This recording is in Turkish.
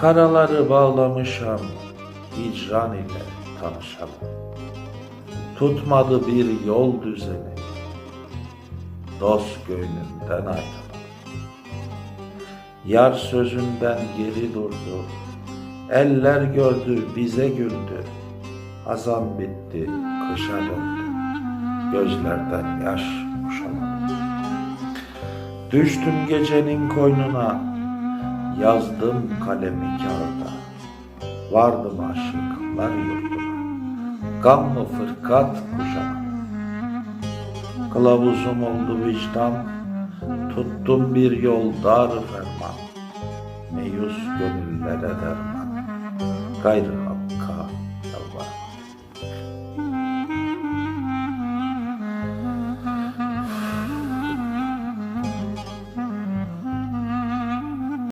Karaları bağlamışam, hicran ile tanışalım. Tutmadı bir yol düzeni, dost gönlünden ayrılım. Yar sözünden geri durdu, eller gördü bize güldü. Hazan bitti, kışa döndü, gözlerden yaş boşamadı. Düştüm gecenin koynuna, yazdım kalemi kağıda. Vardım aşıklar yurduna, gamlı fırkat kuşağına. Kılavuzum oldu vicdan, tuttum bir yol dar ferman. Meyus gönüllere derman, gayrı